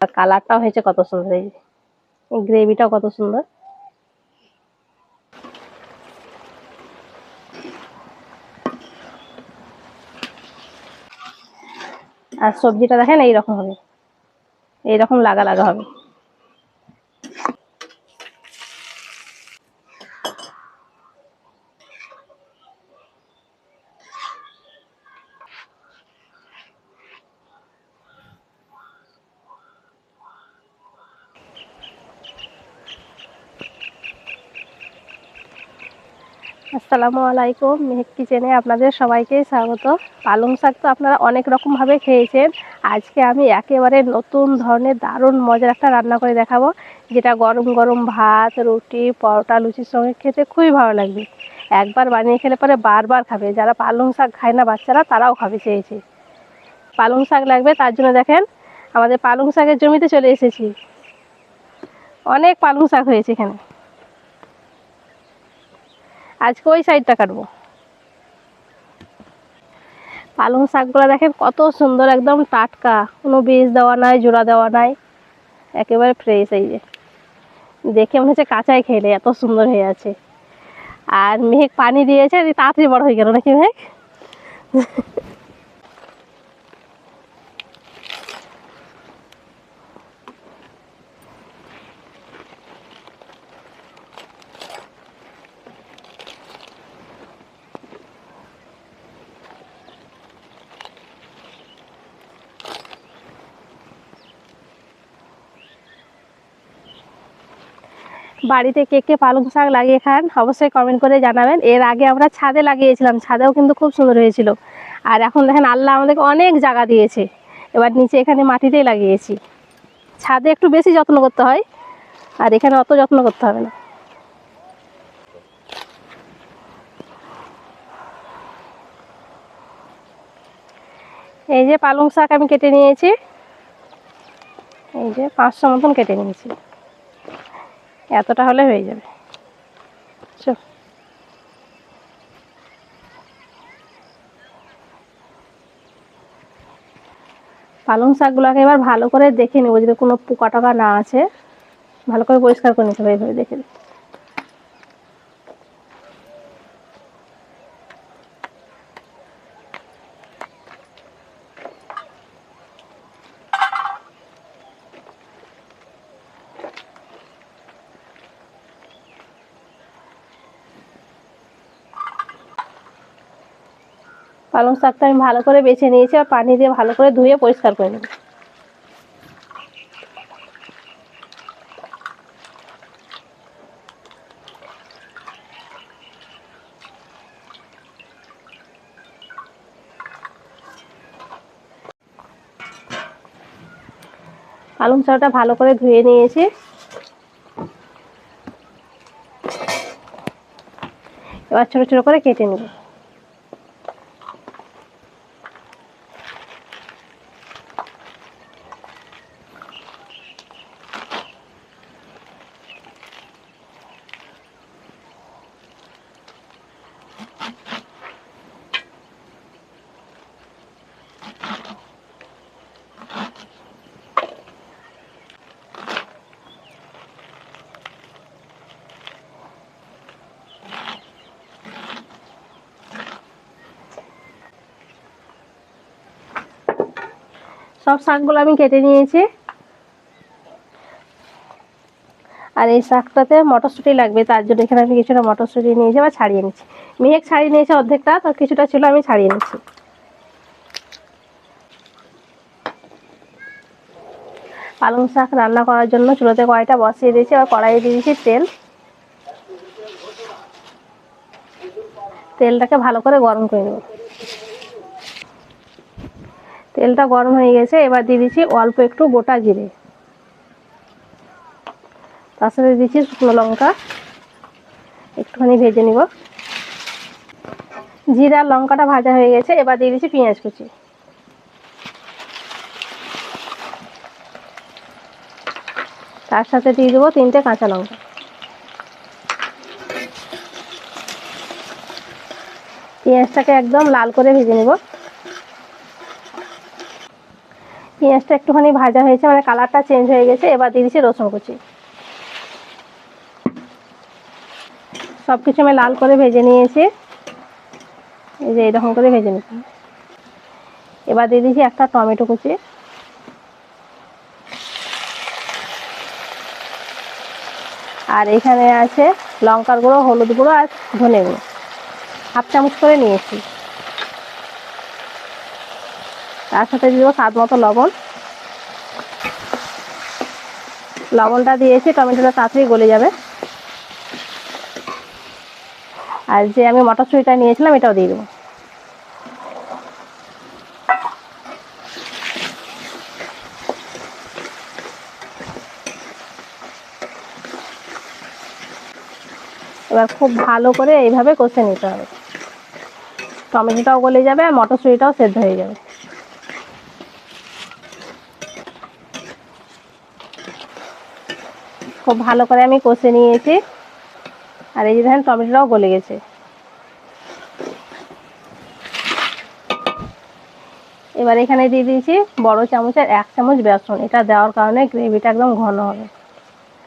আর কালারটাও হয়েছে কত সুন্দর, এই গ্রেভিটাও কত সুন্দর। আর সবজিটা দেখেন, এইরকম হবে। এইরকম লাগা লাগা হবে। আসসালামু আলাইকুম, মেহেক কিচেনে আপনাদের সবাইকে স্বাগত। পালং শাক তো আপনারা অনেক রকমভাবে খেয়েছেন। আজকে আমি একেবারে নতুন ধরনের দারুণ মজার একটা রান্না করে দেখাবো, যেটা গরম গরম ভাত, রুটি, পরোটা, লুচির সঙ্গে খেতে খুবই ভালো লাগবে। একবার বানিয়ে খেলে পরে বারবার খাবে। যারা পালং শাক খায় না বাচ্চারা, তারাও খাবে চেয়েছে পালং শাক লাগবে, তার জন্য দেখেন, আমাদের পালং শাকের জমিতে চলে এসেছি। অনেক পালং শাক হয়েছে এখানে। আজকে ওই সাইডটা কাটবো। পালং শাকগুলো দেখেন কত সুন্দর, একদম টাটকা। কোনো বীজ দেওয়া নাই, জোড়া দেওয়া নাই। একেবারে ফ্রেশ এই যে। দেখে মনে হচ্ছে কাঁচাই খেলে এত সুন্দর হয়ে আছে। আর মেঘ পানি দিয়েছে তাড়াতাড়ি বড় হয়ে গেল নাকি মেঘ? বাড়িতে কে কে পালং শাক লাগিয়ে খান, অবশ্যই কমেন্ট করে জানাবেন। এর আগে আমরা ছাদে লাগিয়েছিলাম, ছাদেও কিন্তু খুব সুন্দর হয়েছিল। আর এখন দেখেন আল্লাহ আমাদেরকে অনেক জায়গা দিয়েছে। এবার নিচে এখানে মাটিতেই লাগিয়েছি। ছাদে একটু বেশি যত্ন করতে হয়, আর এখানে অত যত্ন করতে হবে না। এই যে পালং শাক আমি কেটে নিয়েছি। এই যে পাঁচশো মতন কেটে নিয়েছি। এতটা হলে হয়ে যাবে। পালং শাকগুলোকে এবার ভালো করে দেখে নেব, যদি কোনো পোকা টোকা না আছে। ভালো করে পরিষ্কার করে নিতে হবে এইভাবে দেখে পালং শাকটা আমি ভালো করে বেছে নিয়েছি আর পানি দিয়ে ভালো করে ধুয়ে পরিষ্কার করে নেব। পালং শাকটা ভালো করে ধুয়ে নিয়েছি। এবার ছোটো ছোটো করে কেটে নেব। সব শাকগুলো আমি কেটে নিয়েছি। আর এই শাকটাতে মটরশুঁটি লাগবে, তার জন্য এখানে আমি কিছুটা মটরশুঁটি নিয়েছি বা ছাড়িয়ে নিচ্ছি মেহেক ছাড়িয়ে নিয়েছে অর্ধেকটা, তো কিছুটা ছিল আমি ছাড়িয়ে নিচ্ছি পালং শাক রান্না করার জন্য চুলোতে কড়াইটা বসিয়ে দিয়েছি আর কড়াইয়ে দিয়ে দিয়েছি তেল। তেলটাকে ভালো করে গরম করে নেব। তেলটা গরম হয়ে গেছে, এবার দিয়ে দিচ্ছি অল্প একটু গোটা জিরে। তার সাথে দিচ্ছি শুকনো লঙ্কা। একটুখানি ভেজে নিব। জিরা লঙ্কাটা ভাজা হয়ে গেছে, এবার দিয়ে দিচ্ছি পেঁয়াজ কুচি। তার সাথে দিয়ে দেবো তিনটে কাঁচা লঙ্কা। পেঁয়াজটাকে একদম লাল করে ভেজে নেব। পেঁয়াজটা একটুখানি ভাজা হয়েছে মানে কালারটা চেঞ্জ হয়ে গেছে, এবার দিয়ে দিচ্ছি রসুন কুচি। সব কিছু আমি লাল করে ভেজে নিয়েছি। এই যে এরকম করে ভেজে নিচ্ছি। এবার দিয়ে দিচ্ছি একটা টমেটো কুচি। আর এখানে আছে লঙ্কার গুঁড়ো, হলুদ গুঁড়ো আর ধনে গুঁড়ো। হাফ চামচ করে নিয়েছি। তার সাথে দিয়ে দেবো স্বাদ মতো লবণ। লবণটা দিয়েছি, টমেটোটা তাড়াতাড়ি গলে যাবে। আর যে আমি মটরশুঁটিটা নিয়েছিলাম, এটাও দিয়ে দেবো। এবার খুব ভালো করে এইভাবে কষে নিতে হবে। টমেটোটাও গলে যাবে আর মটরশুঁটিটাও সেদ্ধ হয়ে যাবে। খুব ভালো করে আমি কষে নিয়েছি। আর এই যে দেখেন, টমেটোটাও গলে গেছে। এবার এখানে দিয়ে দিয়েছি বড় চামচের এক চামচ বেসন। এটা দেওয়ার কারণে গ্রেভিটা একদম ঘন হবে।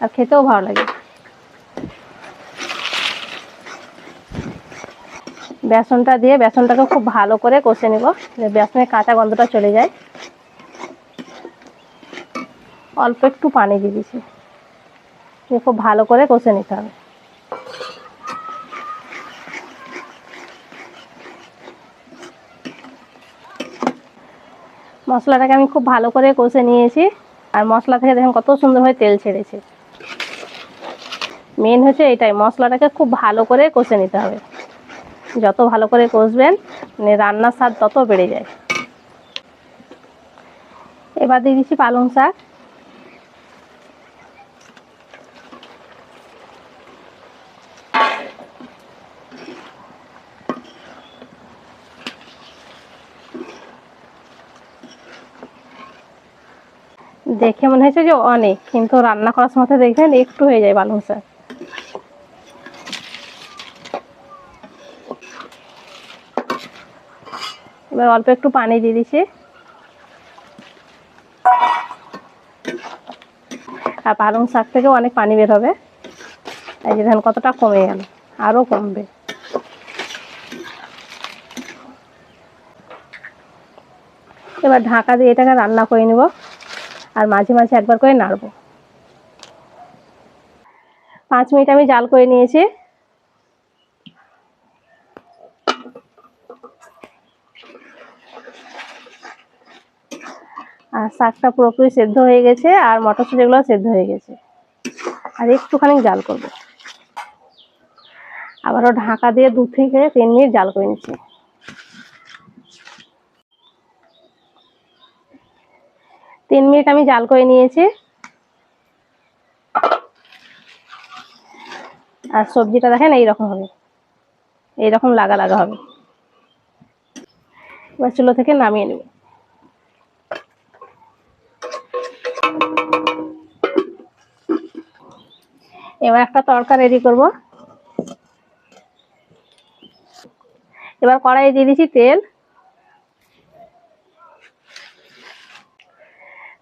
আর খেতেও ভালো লাগে। বেসনটা দিয়ে, বেসনটাকে খুব ভালো করে কষে নেব। বেসনের কাঁচা গন্ধটা চলে যায়। অল্প একটু পানি দিয়ে দিছি দিয়ে খুব ভালো করে কষে নিতে হবে। মশলাটাকে আমি খুব ভালো করে কষে নিয়েছি। আর মশলা থেকে দেখেন কত সুন্দরভাবে তেল ছেড়েছে। মেন হচ্ছে এটাই, মশলাটাকে খুব ভালো করে কষে নিতে হবে। যত ভালো করে কষবেন মানে রান্নার স্বাদ তত বেড়ে যায়। এবার দিয়ে দিচ্ছি পালং শাক। দেখে মনে হয়েছে যে অনেক, কিন্তু রান্না করার সময় দেখবেন একটু হয়ে যায় পালং শাক এবার অল্প একটু পানি দিয়ে দিছি। আর পালং শাক থেকেও অনেক পানি বের হবে। এই যে ধান কতটা কমে গেল আরও কমবে। এবার ঢাকা দিয়ে এটাকে রান্না করে নেব। আর মাঝে মাঝে একবার করে নাড়বো। পাঁচ মিনিট আমি জাল করে নিয়েছি। আর শাকটা পুরোপুরি সেদ্ধ হয়ে গেছে আর মটরশুঁটিগুলো সেদ্ধ হয়ে গেছে। আর একটুখানি জাল করব। আবারও ঢাকা দিয়ে দু থেকে তিন মিনিট জাল করে নিচ্ছি। তিন মিনিট আমি জাল করে নিয়েছি। আর সবজিটা দেখেন, এইরকম হবে। এইরকম লাগা লাগা হবে। এবার চুলো থেকে নামিয়ে নেব। এবার একটা তড়কা রেডি করব। এবার কড়াই দিয়ে দিচ্ছি তেল।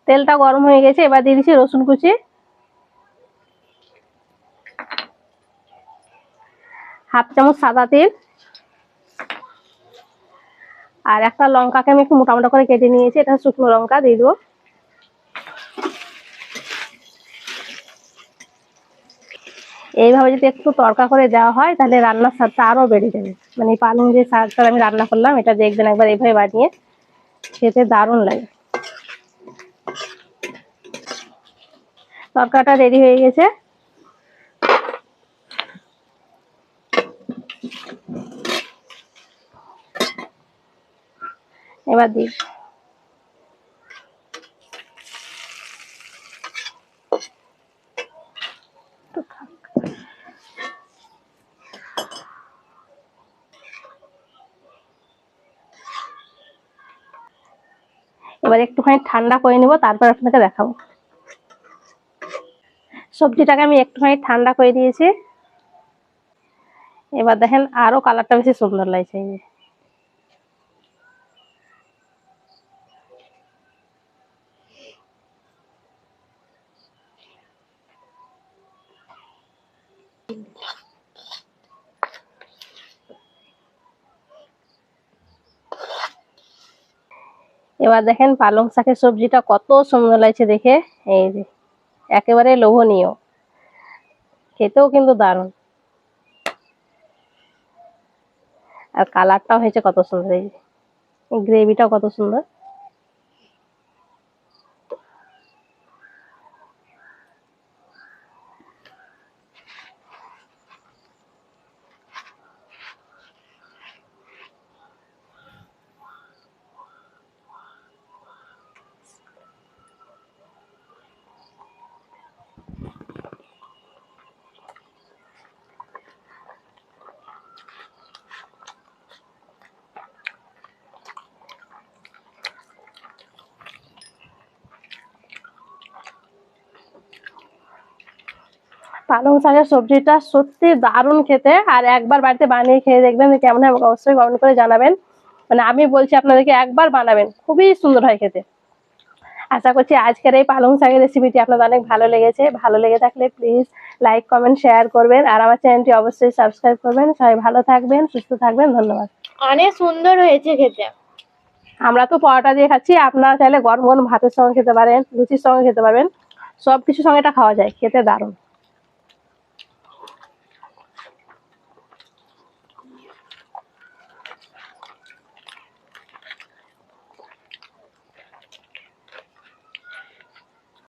তেলটা গরম হয়ে গেছে, এবার দিয়ে দিচ্ছি রসুন কুচি। হাফ চামচ সাদা তেল। আর একটা লঙ্কাকে আমি একটু মোটা মোটা করে কেটে নিয়েছি, এটা শুকনো লঙ্কা দিয়ে দেবো। এইভাবে যদি একটু তড়কা করে দেওয়া হয়, তাহলে রান্নার স্বাদটা আরও বেড়ে যাবে। মানে পালং যে শাকটা আমি রান্না করলাম, এটা দেখবেন একবার এইভাবে বানিয়ে খেতে দারুণ লাগে। তরকাটা রেডি হয়ে গেছে। এবার দিই। এবার একটুখানি ঠান্ডা করে নেব তারপর আপনাকে দেখাবো। সবজিটাকে আমি একটুখানি ঠান্ডা করে দিয়েছি। এবার দেখেন আরও কালারটা বেশি সুন্দর লাগছে এই যে। এবার দেখেন পালং শাকের সবজিটা কত সুন্দর লাগছে দেখে। এই যে। একেবারে লোভনীয়। খেতেও কিন্তু দারুণ। আর কালারটাও হয়েছে কত সুন্দর এই গ্রেভিটাও কত সুন্দর। পালং শাকের সবজিটা সত্যি দারুণ খেতে। আর একবার বাড়িতে বানিয়ে খেয়ে দেখবেন কেমন হয় আমাকে অবশ্যই কমেন্ট করে জানাবেন। মানে আমি বলছি আপনাদেরকে একবার বানাবেন খুবই সুন্দর হয় খেতে। আশা করছি আজকের এই পালং শাকের রেসিপিটি আপনাদের অনেক ভালো লেগেছে। ভালো লেগে থাকলে প্লিজ লাইক কমেন্ট শেয়ার করবেন। আর আমার চ্যানেলটি অবশ্যই সাবস্ক্রাইব করবেন। সবাই ভালো থাকবেন সুস্থ থাকবেন। ধন্যবাদ। অনেক সুন্দর হয়েছে খেতে। আমরা তো পরোটা দিয়ে খাচ্ছি। আপনারা চাইলে গরম গরম ভাতের সঙ্গে খেতে পারেন লুচির সঙ্গে খেতে পারবেন। সব কিছুর সঙ্গে এটা খাওয়া যায় খেতে দারুণ।